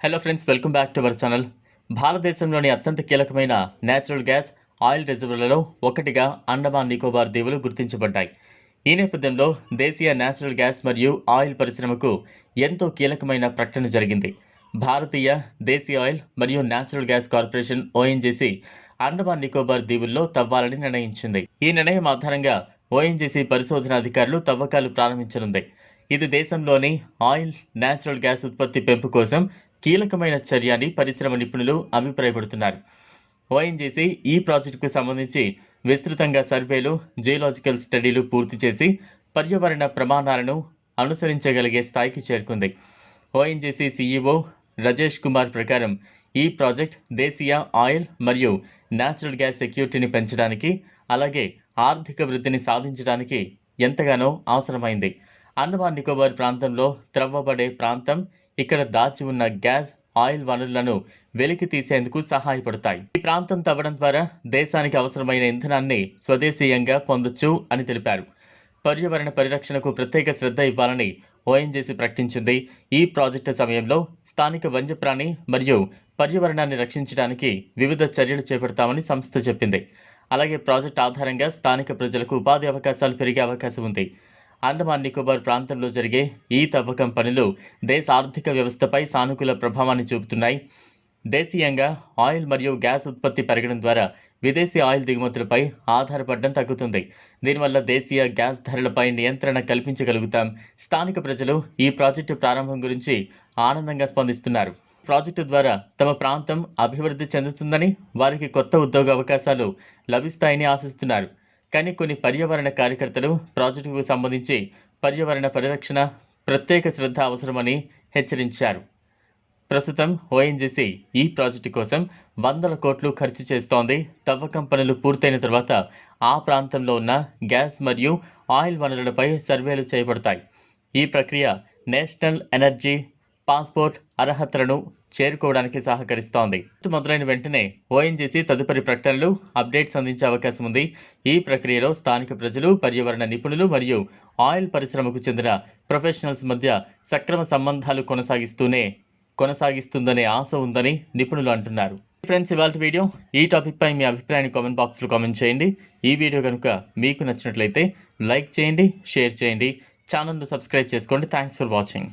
Hello friends welcome back to our channel భారతదేశంలోని అత్యంత కీలకమైన నేచురల్ గ్యాస్ ఆయిల్ రిజర్వులలో ఒకటిగా అండమాన్ నికోబార్ దీవులు గుర్తించబడ్డాయి. ఈ నేపథ్యంలో దేశీయ నేచురల్ గ్యాస్ మరియు ఆయిల్ పరిశ్రమకు ఎంతో కీలకమైన ప్రకటన జరిగింది. భారతీయ దేశీయ ఆయిల్ మరియు natural gas corporation ONGC Andaman Nicobar దీవుల్లో తవ్వాలని నిర్ణయించింది. ఈ నిర్ణయం ఆధారంగా ఓఎన్జీసీ పరిశోధన అధికారులు తవ్వకాలు ప్రారంభించనుంది. ఇది దేశంలోని ఆయిల్ నేచురల్ గ్యాస్ ఉత్పత్తి పెంపు కోసం కీలకమైన చర్య అని పరిశ్రమ నిపుణులు అభిప్రాయపడుతున్నారు. ఓఎన్జీసీ ఈ ప్రాజెక్టుకు సంబంధించి విస్తృతంగా సర్వేలు జియోలాజికల్ స్టడీలు పూర్తి చేసి పర్యావరణ ప్రమాణాలను అనుసరించగలిగే స్థాయికి చేరుకుంది. ఓఎన్జీసీ సీఈఓ రజేష్ కుమార్ ప్రకారం ఈ ప్రాజెక్ట్ దేశీయ ఆయిల్ మరియు నేచురల్ గ్యాస్ సెక్యూరిటీని పెంచడానికి అలాగే ఆర్థిక వృద్ధిని సాధించడానికి ఎంతగానో అవసరమైంది. అండమాన్ నికోబార్ ప్రాంతంలో త్రవ్వబడే ప్రాంతం ఇక్కడ దాచి ఉన్న గ్యాస్ ఆయిల్ వనరులను వెలికి తీసేందుకు సహాయపడతాయి. ఈ ప్రాంతం తవ్వడం ద్వారా దేశానికి అవసరమైన ఇంధనాన్ని స్వదేశీయంగా పొందొచ్చు అని తెలిపారు. పర్యావరణ పరిరక్షణకు ప్రత్యేక శ్రద్ధ ఇవ్వాలని ఓఎన్జీసీ ప్రకటించింది. ఈ ప్రాజెక్టు సమయంలో స్థానిక వన్యప్రాణి మరియు పర్యావరణాన్ని రక్షించడానికి వివిధ చర్యలు చేపడతామని సంస్థ చెప్పింది. అలాగే ప్రాజెక్ట్ ఆధారంగా స్థానిక ప్రజలకు ఉపాధి అవకాశాలు పెరిగే అవకాశం ఉంది. అండమాన్ నికోబార్ ప్రాంతంలో జరిగే ఈ తవ్వకం పనులు దేశ ఆర్థిక వ్యవస్థపై సానుకూల ప్రభావాన్ని చూపుతున్నాయి. దేశీయంగా ఆయిల్ మరియు గ్యాస్ ఉత్పత్తి పెరగడం ద్వారా విదేశీ ఆయిల్ దిగుమతులపై ఆధారపడడం తగ్గుతుంది. దీనివల్ల దేశీయ గ్యాస్ ధరలపై నియంత్రణ కల్పించగలుగుతాం. స్థానిక ప్రజలు ఈ ప్రాజెక్టు ప్రారంభం గురించి ఆనందంగా స్పందిస్తున్నారు. ప్రాజెక్టు ద్వారా తమ ప్రాంతం అభివృద్ధి చెందుతుందని వారికి కొత్త ఉద్యోగ అవకాశాలు లభిస్తాయని ఆశిస్తున్నారు. కానీ కొన్ని పర్యావరణ కార్యకర్తలు ప్రాజెక్టుకు సంబంధించి పర్యావరణ పరిరక్షణ ప్రత్యేక శ్రద్ధ అవసరమని హెచ్చరించారు. ప్రస్తుతం ఓఎన్జీసీ ఈ ప్రాజెక్టు కోసం వందల కోట్లు ఖర్చు చేస్తోంది. తవ్వకం పనులు పూర్తయిన తర్వాత ఆ ప్రాంతంలో ఉన్న గ్యాస్ మరియు ఆయిల్ వనరులపై సర్వేలు చేయబడతాయి. ఈ ప్రక్రియ నేషనల్ ఎనర్జీ పాస్పోర్ట్ అర్హతలను చేరుకోవడానికి సహకరిస్తోంది. మొదలైన వెంటనే ఓఎన్జీసీ తదుపరి ప్రకటనలు అప్డేట్స్ అందించే అవకాశం ఉంది. ఈ ప్రక్రియలో స్థానిక ప్రజలు పర్యావరణ నిపుణులు మరియు ఆయిల్ పరిశ్రమకు చెందిన ప్రొఫెషనల్స్ మధ్య సక్రమ సంబంధాలు కొనసాగిస్తూనే కొనసాగిస్తుందనే ఆశ ఉందని నిపుణులు అంటున్నారు. ఫ్రెండ్స్ ఇవాళ వీడియో. ఈ టాపిక్పై మీ అభిప్రాయాన్ని కామెంట్ బాక్స్లో కామెంట్ చేయండి. ఈ వీడియో కనుక మీకు నచ్చినట్లయితే లైక్ చేయండి షేర్ చేయండి. ఛానల్ను సబ్స్క్రైబ్ చేసుకోండి. Thanks for watching.